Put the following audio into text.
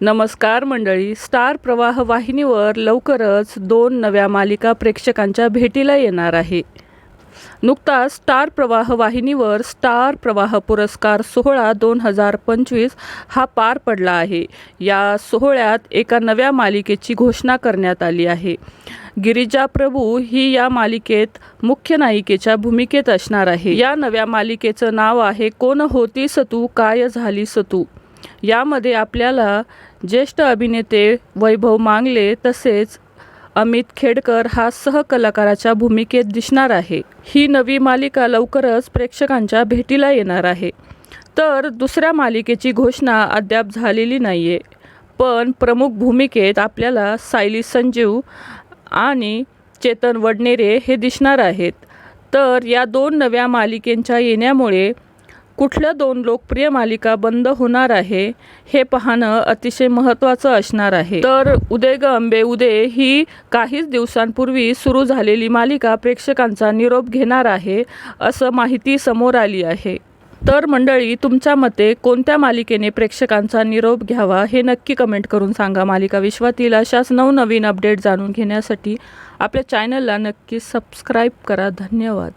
नमस्कार मंडळी. स्टार प्रवाह वाहिनीवर लवकरच दोन नव्या मालिका प्रेक्षकांच्या भेटीला येणार आहे. नुकताच स्टार प्रवाह वाहिनीवर स्टार प्रवाह पुरस्कार सोहळा दोन हजार पंचवीस हा पार पडला आहे. या सोहळ्यात एका नव्या मालिकेची घोषणा करण्यात आली आहे. गिरिजा प्रभू ही या मालिकेत मुख्य नायिकेच्या भूमिकेत असणार आहे. या नव्या मालिकेचं नाव आहे कोण होती सतू काय झाली सतू यामध्ये आपल्याला ज्येष्ठ अभिनेते वैभव मांगले तसेच अमित खेडकर हा सहकलाकाराच्या भूमिकेत दिसणार आहे. ही नवी मालिका लवकरच प्रेक्षकांच्या भेटीला येणार आहे. तर दुसऱ्या मालिकेची घोषणा अद्याप झालेली नाही आहे पण प्रमुख भूमिकेत आपल्याला सायली संजीव आणि चेतन वडनेरे हे दिसणार आहेत. तर या दोन नव्या मालिकेंच्या येण्यामुळे कुठल्या दोन लोकप्रिय मालिका बंद होणार आहे हे पाहणं अतिशय महत्त्वाचं असणार आहे. तर उदय ग अंबे उदय ही काहीच दिवसांपूर्वी सुरू झालेली मालिका प्रेक्षकांचा निरोप घेणार आहे असं माहिती समोर आली आहे. तर मंडळी तुमच्या मते कोणत्या मालिकेने प्रेक्षकांचा निरोप घ्यावा हे नक्की कमेंट करून सांगा. मालिका विश्वातील अशाच नवनवीन अपडेट जाणून घेण्यासाठी आपल्या चॅनलला नक्की सबस्क्राईब करा. धन्यवाद.